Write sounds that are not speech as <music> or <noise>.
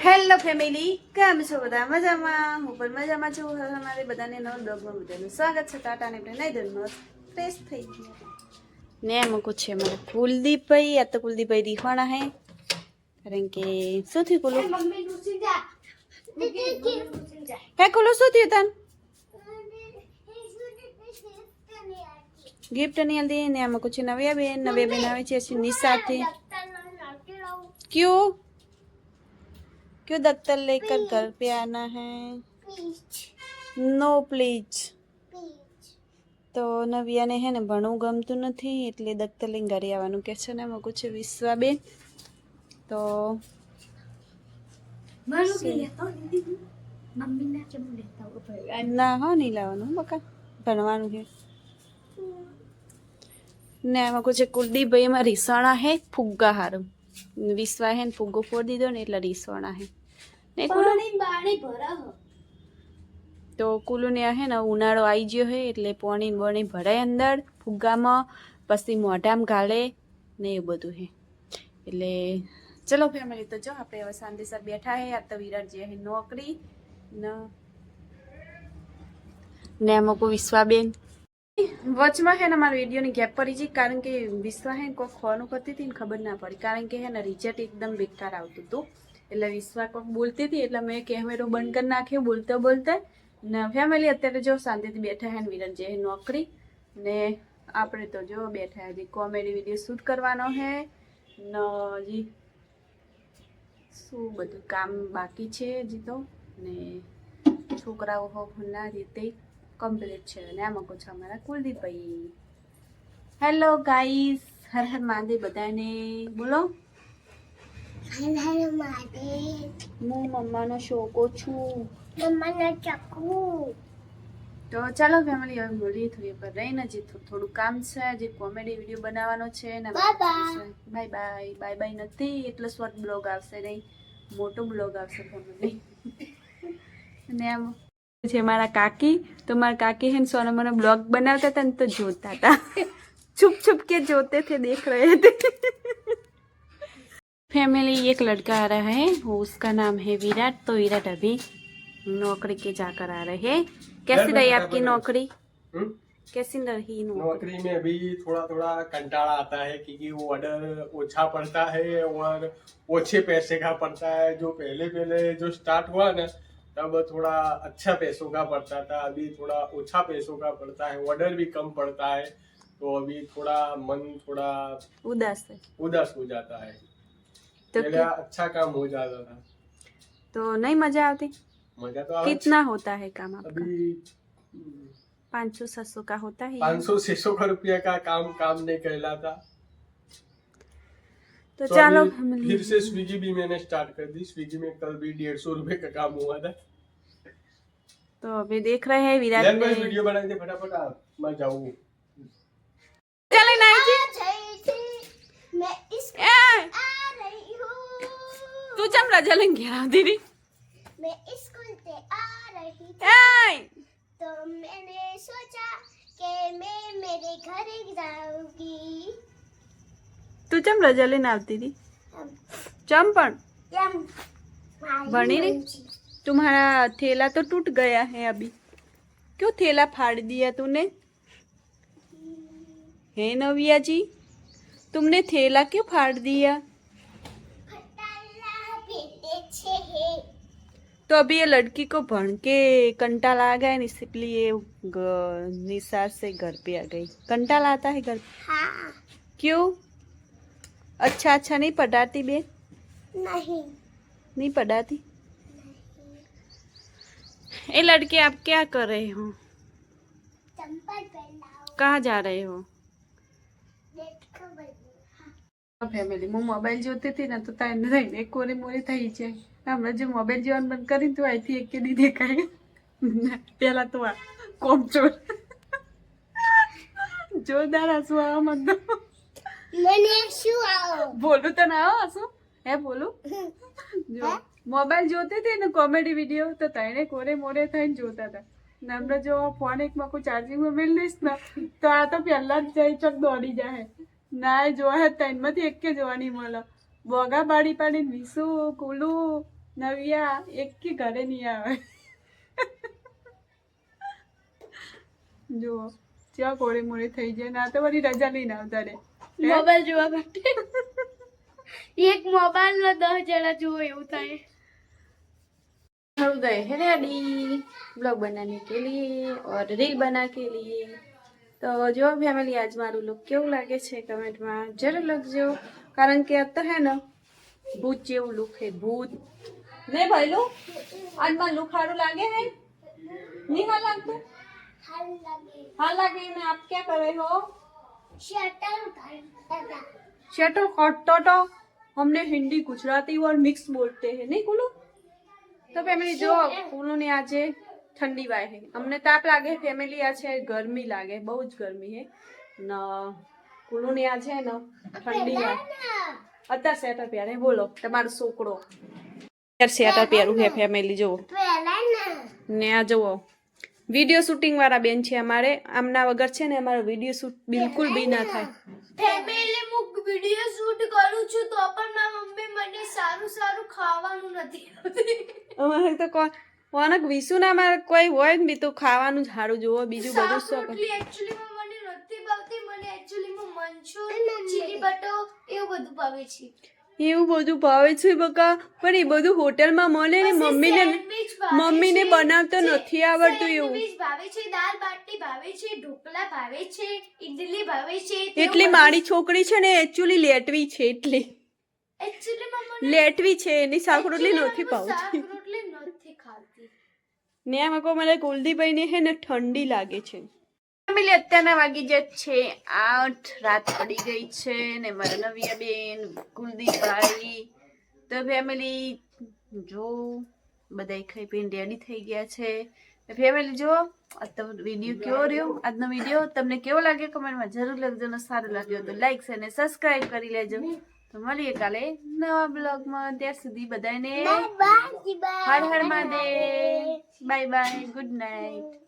Hello family કેમ છો બધા? મજામાં? હું પણ મજામાં છું. હવે અમારે બધાને નવ બ્લોગમાં બધાનું સ્વાગત છે. ટાટાને આપણે નહીં દઉં ફ્રેશ થઈ ગયા. ને એમ છે મારા કુલદીપભાઈ. આ તો કુલદીપભાઈ રીખવાના હે. કારણ કે શું થયું કુલુ? હે કુલુ શું થયું તન? ગિફ્ટ નહીં આલતી ને આમાં કુછ નવ્યા બેન. નવ્યા બેન આવે છે અછી નિશાથી क्यों क्यों दफ्तर लेकर घर पे आना है નો પ્લીઝ તો નવિયાને હે ને ભણવું ગમતું નથી એટલે દફતર લઈને ઘરે આવવાનું કે છે ને મગું છે વિશ્વાબેન તો ના હો નહીં લાવવાનું હો બકા ભણવાનું છે ને આમાં કુછ કુલદીપભાઈ એમાં રીસાણા હે ફુગ્ગા હારું વિશ્વા હે ને ફુગ્ગો ફોડી દીધો ને એટલે રીસવાણા હે. ને કુલુ તો કુલુને હે ને ઉનાળો આવી ગયો હે એટલે પાણી બણી ભરાય અંદર ફુગ્ગામાં પછી મોઢામાં ગાળે ને એવું બધું હે. એટલે ચલો ફેમિલી તો જો આપણે હવે શાંતિસર બેઠા હે આ તો વિરાટ જે હે નોકરી ન ને અમુક વિશ્વાબેન. વચમાં હે ને મારા વિડીયોની ગેપ પડી ગઈ, કારણ કે વિશ્વા હે કોઈક કોઈ ખોવાનું કરતી હતી ને ખબર ના પડી. કારણ કે હે ને રિઝલ્ટ એકદમ બેકાર આવતું હતું. એટલે વિશ્વા કોઈક બોલતી હતી, એટલે મેં કેમેરો બંધ કરી નાખ્યો, બોલતા બોલતા ને ફેમિલી અત્યારે જો શાંતિથી બેઠા હે ને વિરાટ જે નોકરી ને આપણે તો જો બેઠા હજી કોમેડી વીડિયો શૂટ કરવાનો હે ને હજી શું બધું કામ બાકી છે હજી તો ને છોકરાઓ હોના રીતે કમ્પ્લીટ છે. અને આમાં કહું છું અમારા કુલદીપભાઈ. હેલો ગાઈસ હર હર મહાદેવ બધાને. બોલો. હું મમ્માનો શોકો છું. તો ચાલો ફેમિલી હવે મળીએ થોડી પર રહીને. જે થોડું કામ છે. જે કોમેડી વીડિયો બનાવવાનો છે. ને બાય બાય બાય બાય નથી. એટલો શોર્ટ બ્લોગ આવશે નહીં. મોટો બ્લોગ આવશે ફેમિલી <laughs> અને આમ છે મારા કાકી તો મારા કાકી હે ને સોના મને બ્લોગ બનાવતા હતા ને તો જોતા હતા <laughs> છુપ છુપ के जोते थे देख रहे थे फैमिली एक लड़का आ रहा है वो उसका नाम है विराट तो विराट अभी नौकरी के जाकर आ रहे हैं कैसी रही आपकी नौकरी हम्म? कैसी रही नौकरी नौकरी में अभी थोड़ा थोड़ा कंटाला आता है क्योंकि वो ऑर्डर ओछा पड़ता है और ओछे पैसे का पड़ता है जो पहले पहले जो स्टार्ट हुआ ना तब थोड़ा अच्छा पैसों का पड़ता था अभी थोड़ा ओछा पैसों का पड़ता है ऑर्डर भी कम पड़ता है तो अभी थोड़ा मन थोड़ा उदास है। उदास हो जाता है। तो पहले अच्छा काम हो जाता था। तो नहीं मज़ा आती? मज़ा तो कितना होता है काम आपका? अभी पाँच सौ सात सौ का होता है पाँच सौ छह सौ का रुपया का काम काम नहीं कहलाता। तो चलो फिर से स्विगी भी मैंने स्टार्ट कर दी। स्विगी में कल भी डेढ़ सौ रुपए का काम हुआ था। तो अभी देख रहे हैं विराट भाई ने वीडियो बनाई थी फटाफट आप मैं जाऊँ। चले नहीं जी। मैं इस आ रही हूँ। तू जम रजा लेंगे राम दीदी। मैं स्कूल से आ रही थी। तो मैंने सोचा कि मैं मेरे घर जाऊँगी। તું ચમ રજા લઈને આવતી હતી ચમ પણ यम बनी नहीं? तुम्हारा थैला तो टूट गया है अभी क्यों थैला फाड़ दिया तूने है नविया जी तुमने थैला क्यों फाड़ दिया फटाला पीते छे है तो अभी ये लड़की को भण के कंटाल आ गया ना इसलिए ग- निसार से घर पे आ गई कंटाल आता है घर पे हाँ क्यों अच्छा अच्छा नहीं पढ़ाती बे नहीं नहीं पढ़ाती ये लड़के आप क्या कर रहे हो चंपल पहनाओ कहाँ जा रहे हो देखो बदलो ફેમિલી હું મોબાઈલ જોતી હતી ને તો તાઈને રહીને કોરી મોરી થઈ જાય હમણાં જો મોબાઈલ જોવાનું બંધ કરીને તો અહીંથી એક દી દેખાય પેલા તો આ કોમ ચોર જોરદાર હસવું આવા મને શું આવો? બોલું તને આવો શું? હે બોલું? જો મોબાઈલ જોતી હતી ને કોમેડી વીડિયો તો તને કોરે મોરે થઈને જોતા હતા. નમ્ર જો ફોન એક મકુ ચાર્જિંગ મેળ લઈશ ને તો આ તો પહેલા જ જઈ ચક દોડી જાય ના એ જોવા ત્રણમાંથી એક કે જોવાની મળે. બોગા પાડી પાડી વિસુ કુલુ નવિયા એક કે ઘરે નહીં આવે. જો ત્યાં કોરે મોરે થઈ જાય ના તો મારી રજા લઈને આવતા રે મોબાઈલ જોવા માટે એક મોબાઈલ નો દસ જણા જુઓ એવું થાય हृदय है रेडी ब्लॉग बनाने के लिए और રીલ બના કે लिए તો જો ફેમિલી આજ મારું લુક કેવું લાગે છે કમેન્ટમાં જરૂર લખજો કારણ કે આ તો હે ને ભૂત જેવું લુક હે ભૂત ને ભાઈલું આજ મારું લુક સારું લાગે હે નહીં હા લાગતું हल लगे હા લાગે ને આપ ક્યાં કરે હો शटर करता शटल काटता तो हमने हिंदी गुजराती और मिक्स बोलते हैं नहीं कुलू તો ફેમિલી જો કુલુ ને આજે ઠંડી વાય છે અમને તાપ લાગે ફેમિલી આ છે ગરમી લાગે બહુ જ ગરમી છે ન કુલુ ને આ છે ને ઠંડી વાય અત્યારે સ્વેટર પહેરે બોલો તમારો છોકરો અત્યારે સ્વેટર પહેરું છે ફેમિલી જુઓ पहला ना ને આ જુઓ વીડિયો શૂટિંગ વાળા બેન છે અમારે. આમના વગર છે ને અમારો વીડિયો શૂટ બિલકુલ બી ના થાય. ફેમિલી હું વીડિયો શૂટ કરું છું તો પણ મારી મમ્મી મને સારું સારું ખાવાનું નથી અમારે તો કોઈ કોનક વિસુ ના મારે કોઈ હોય ને બી તો ખાવાનું સારું જોવો બીજું બધું શું એક્ચ્યુઅલી મને નથી ભાવતી મને એક્ચ્યુઅલી માં મંચુર ચીલી બટો એવું બધું ભાવે છે. એવું બધું ભાવે છે બકા. પણ એ બધું હોટલમાં મળે ને મમ્મીને મમ્મીને બનાવતો નથી આવડતું એવું. ભાવે છે દાળ બાટી ભાવે છે ઢોકળા ભાવે છે ઇડલી ભાવે છે એટલી મારી છોકરી છે ને એકચ્યુઅલી લેટવી છે એટલી. લેટવી છે એની શાક રોટલી નથી પાવતી ને કહો મને કુલદીપભાઈ ને હે ને ઠંડી લાગે છે. ફેમિલી અત્યારના વાગી જ છે આઠ રાત પડી ગઈ છે ને મારા નવિયા બેન કુલદીપભાઈ તો ફેમિલી જો બધા ખાઈ પીને રેડી થઈ ગયા છે. ફેમિલી જો વીડિયો કેવો રહ્યો? આજનો વીડિયો તમને કેવો લાગ્યો? કમેન્ટમાં જરૂર લખજો ને સારું લાગ્યો તો લાઈક અને સબસ્ક્રાઈબ કરી લેજો. તો મળીએ કાલે નવા બ્લોગમાં ત્યાં સુધી બધાને Har Har Mahadev. Bye bye good night